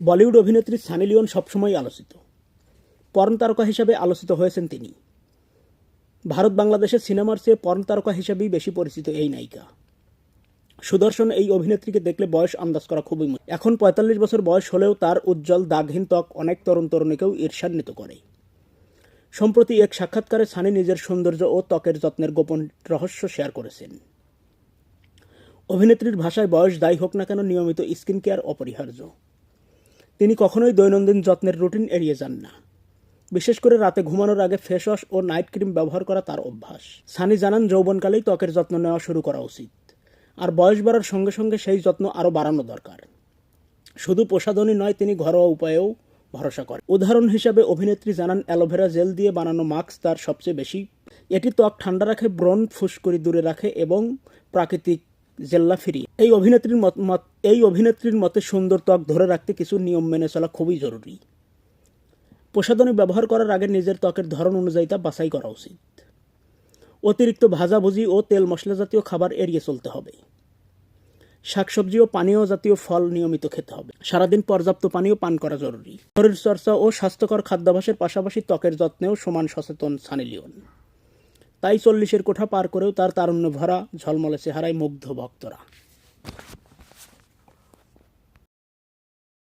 বলিউড অভিনেত্রী সানি লিওন সবসময় আলোচিত। পর্ন তারকা হিসাবে আলোচিত হয়েছেন তিনি। ভারত বাংলাদেশের সিনেমার চেয়ে পর্ন তারকা হিসাবেই বেশি পরিচিত এই নায়িকা। সুদর্শন এই অভিনেত্রীকে দেখলে বয়স আন্দাজ করা খুবই। এখন পঁয়তাল্লিশ বছর বয়স হলেও তার উজ্জ্বল, দাগহীন ত্বক অনেক তরুণ তরুণীকেও ঈর্ষান্বিত করে। সম্প্রতি এক সাক্ষাৎকারে সানি নিজের সৌন্দর্য ও ত্বকের যত্নের গোপন রহস্য শেয়ার করেছেন। অভিনেত্রীর ভাষায় বয়স দায়ী হোক না কেন নিয়মিত স্কিন কেয়ার অপরিহার্য। তিনি কখনোই দৈনন্দিন যত্নের রুটিন এড়িয়ে যান না। বিশেষ করে রাতে ঘুমানোর আগে ফেস ওয়াশ ও নাইট ক্রিম ব্যবহার করা তার অভ্যাস। সানি জানান, যৌবনকালেই ত্বকের যত্ন নেওয়া শুরু করা উচিত। আর বয়স বাড়ার সঙ্গে সঙ্গে সেই যত্ন আরও বাড়ানো দরকার। শুধু প্রসাধনী নয়, তিনি ঘরোয়া উপায়েও ভরসা করেন। উদাহরণ হিসাবে অভিনেত্রী জানান, অ্যালোভেরা জেল দিয়ে বানানো মাস্ক তার সবচেয়ে বেশি। এটি ত্বক ঠান্ডা রাখে, ব্রণ ফুসকুড়ি দূরে রাখে এবং প্রাকৃতিক জেল্লা ফিরিয়ে। এই অভিনেত্রীর মত এই অভিনেত্রীর মতে সুন্দর ত্বক ধরে রাখতে কিছু নিয়ম মেনে চলা খুবই জরুরি। প্রসাধনী ব্যবহার করার আগে নিজের ত্বকের ধরন অনুযায়ী তা বাছাই করা উচিত। অতিরিক্ত ভাজাভুজি ও তেল মশলা জাতীয় খাবার এড়িয়ে চলতে হবে। শাকসবজি ও পানীয় জাতীয় ফল নিয়মিত খেতে হবে। সারাদিন পর্যাপ্ত পানীয় পান করা জরুরি। শরীর চর্চা ও স্বাস্থ্যকর খাদ্যাভ্যাসের পাশাপাশি ত্বকের যত্নেও সমান সচেতন সানি লিওন তাই চল্লিশের কোঠা পার করেও তার তারুণ্য ভরা ঝলমলে চেহারায় মুগ্ধ ভক্তরা।